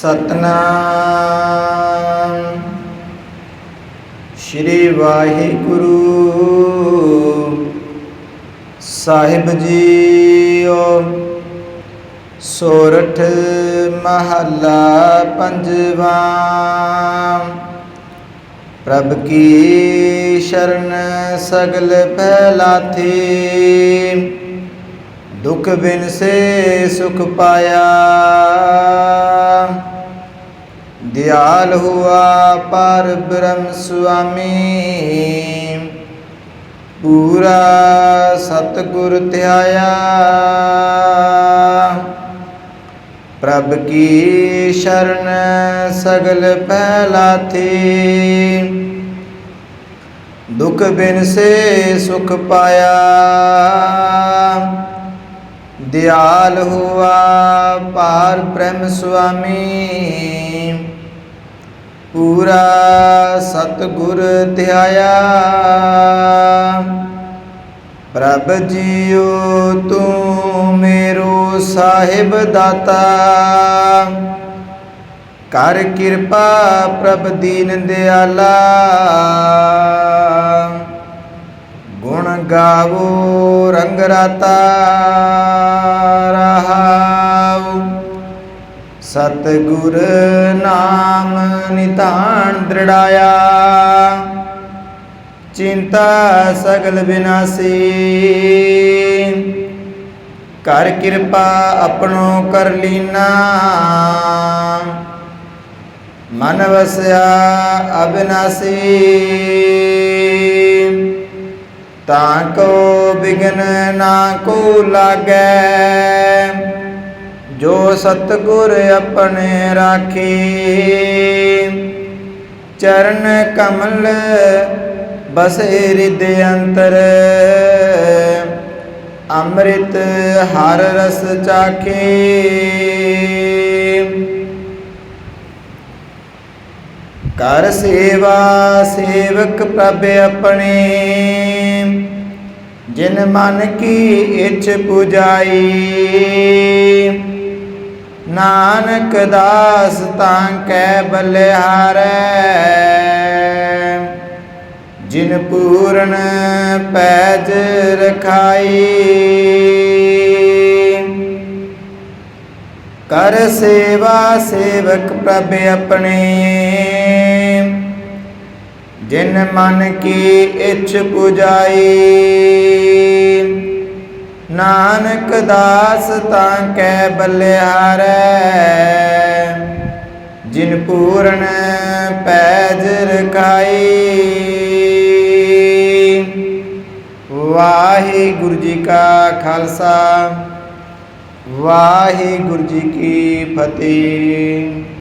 ਸਤਨਾਮ। ਸ਼੍ਰੀ ਵਾਹਿਗੁਰੂ ਸਾਹਿਬ ਜੀਓ। ਸੋਰਠ ਮਹੱਲਾ ਪੰਜਵਾ। ਪ੍ਰਭ ਕੀ ਸ਼ਰਨ ਸਗਲ ਪਹਿਲਾਥੀ ਦੁਖ ਬਿਨ ਸੇ ਸੁਖ ਪਾਇਆ। ਦਿਆਲ ਹੁਆ ਪਰ ਬ੍ਰਹਮ ਸੁਆਮੀ। ਪੂਰਾ ਸਤਗੁਰ ਧਿਆਇਆ। ਪ੍ਰਭ ਕੀ ਸ਼ਰਨ ਸਗਲ ਪਹਿਲਾਥੀ ਦੁਖ ਬਿਨ ਸੇ ਸੁਖ ਪਾਇਆ। ਦਿਆਲ ਹੁਆ, ਪਾਰ ਬ੍ਰਹਮ ਸੁਆਮੀ। ਪੂਰਾ ਸਤਗੁਰ ਧਿਆਇਆ। ਪ੍ਰਭ ਜੀਓ ਤੂੰ ਮੇਰੋ ਸਾਹਿਬ ਦਾਤਾ। ਕਰ ਕਿਰਪਾ ਪ੍ਰਭ ਦੀਨ ਦਿਆਲਾ। ਗੁਣ ਗਾਵੋ ਰੰਗ ਰਾਤਾ। ਸਤਿਗੁਰ ਨਾਮ ਨਿਤਾਨ ਦ੍ਰਿੜਾਇਆ। ਚਿੰਤਾ ਸਗਲ ਬਿਨਾਸੀ। ਕਰ ਕਿਰਪਾ ਆਪਣੋ ਕਰ ਲੀਨਾ। ਮਨ ਵਸਿਆ ਅਬਿਨਾਸੀ। ਤਾਂ ਕੋ ਬਿਗਨ ਨਾ ਕੋ ਲਾਗੈ। ਜੋ ਸਤਗੁਰ ਆਪਣੇ ਰਾਖੀ। ਚਰਨ ਕਮਲ ਬਸੇ ਹਿਰਦ ਅੰਤਰ। ਅੰਮ੍ਰਿਤ ਹਰ ਰਸ ਚਾਖੇ। ਕਰ ਸੇਵਾ ਸੇਵਕ ਪ੍ਰਭ ਆਪਣੇ। ਜਿਨ ਮਨ ਕੀ ਇੱਛ ਪੁਜਾਈ। ਨਾਨਕ ਦਾਸ ਤਾਂ ਕੈ ਬਲਿਹਾਰੈ। ਜਿਨ ਪੂਰਨ ਪੈਜ ਰਖਾਈ। ਕਰ ਸੇਵਾ ਸੇਵਕ ਪ੍ਰਭ ਆਪਣੇ। ਜਿਨ ਮਨ ਕੀ ਇੱਛ ਪੁਜਾਈ। ਨਾਨਕ ਦਾਸ ਤਾਂ ਕੈ ਬਲਿਹਾਰੈ ਜਿਨ ਪੂਰਨ ਪੈਜ ਰਖਾਈ। ਵਾਹਿਗੁਰੂ ਜੀ ਕਾ ਖਾਲਸਾ, ਵਾਹਿਗੁਰੂ ਜੀ ਕੀ ਫਤਿਹ।